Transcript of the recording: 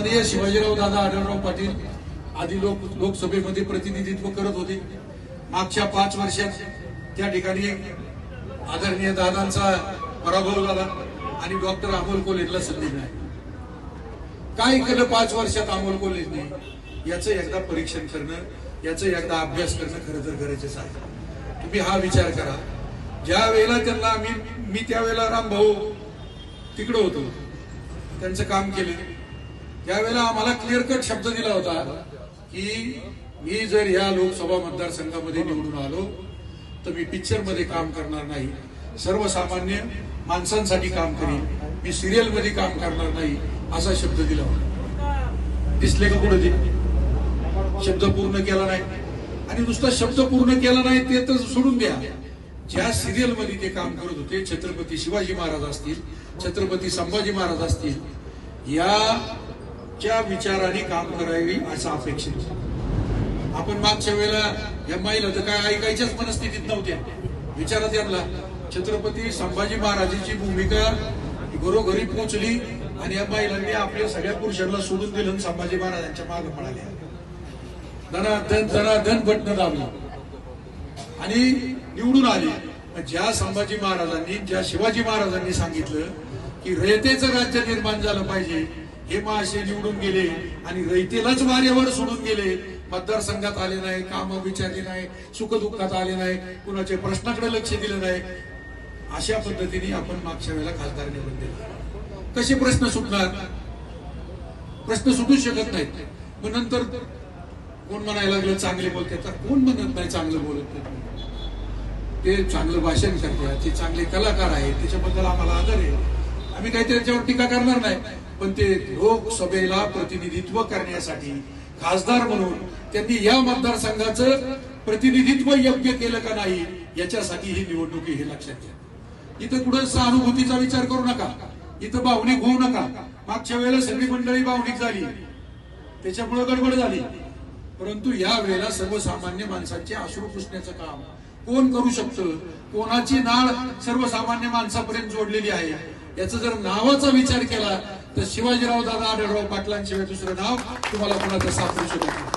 माननीय शिवाजीराव दादा आढळराव पाटील आधी लोक लोकसभेमध्ये प्रतिनिधित्व करत होते. मागच्या पाच वर्षात त्या ठिकाणी आदरणीय दादांचा पराभव झाला आणि डॉक्टर अमोल कोलेजला संधी मिळाली. काय केलं पाच वर्षात अमोल कोलेजने याचं एकदा परीक्षण करणं याचं एकदा अभ्यास करणं खरं तर गरजेचं आहे. तुम्ही हा विचार करा. ज्या वेळेला त्यांना मी मी त्यावेळेला रामभाऊ तिकडं होतो. त्यांचं काम केले. त्यावेळेला आम्हाला क्लिअर कट शब्द दिला होता की मी जर या लोकसभा मतदारसंघामध्ये निवडून आलो तर मी पिक्चरमध्ये काम करणार नाही. सर्वसामान्य माणसांसाठी काम करीन. मी सिरियलमध्ये काम करणार नाही असा शब्द दिला होता. दिसले का पुढे ते? शब्द पूर्ण केला नाही. आणि नुसता शब्द पूर्ण केला नाही ते तर सोडून द्या. ज्या सिरियलमध्ये ते काम करत होते छत्रपती शिवाजी महाराज असतील छत्रपती संभाजी महाराज असतील या च्या विचाराने काम करावी असं अपेक्षित होतं. आपण मागच्या वेळेला या महिला तर काय ऐकायच्याच मनस्थितीत नव्हत्या. विचारात यांना छत्रपती संभाजी महाराजांची भूमिका घरोघरी पोहोचली आणि या महिलांनी आपल्या सगळ्या पुरुषांना सोडून दिलं आणि संभाजी महाराजांच्या मागे पळाल्या. धनाधन धनाधन बटणं दाबलं. आणि निवडून आले. ज्या संभाजी महाराजांनी ज्या शिवाजी महाराजांनी सांगितलं की रयतेचं राज्य निर्माण झालं पाहिजे. हे महाशय निवडून गेले आणि रयतेलाच वारेवर सोडून गेले. मतदारसंघात आले नाही काम विचारले नाही सुखदुःखात आले नाही कुणाच्या प्रश्नाकडे लक्ष दिलं नाही. अशा पद्धतीने आपण मागच्या वेळेला खासदार निवडून दिला. कसे प्रश्न सुटणार? प्रश्न सुटू शकत नाहीत. मग नंतर कोण म्हणायला लागलं चांगले बोलते? तर कोण म्हणत नाही चांगलं बोलत नाही? ते चांगलं भाषण करतात ते चांगले कलाकार आहेत त्याच्याबद्दल आम्हाला आदर आहे. आम्ही काही त्याच्यावर टीका करणार नाही. पण ते लोकसभेला प्रतिनिधित्व करण्यासाठी खासदार म्हणून त्यांनी या मतदारसंघाचं प्रतिनिधित्व योग्य केलं का नाही याच्यासाठी ही निवडणूक हे लक्षात घ्या. इथं कुठं सहानुभूतीचा विचार करू नका. इथं भावनिक होऊ नका. मागच्या वेळेला सगळी मंडळी भावनिक झाली. त्याच्यामुळे गडबड झाली. परंतु या वेळेला सर्वसामान्य माणसांचे अश्रू पुसण्याचं काम कोण करू शकतं? कोणाची नाळ सर्वसामान्य माणसापर्यंत जोडलेली आहे? याचा जर नावाचा विचार केला तर शिवाजीराव दादा आढळराव पाटलांशिवाय दुसरं नाव तुम्हाला कोणाचं सापडू शकत नाही.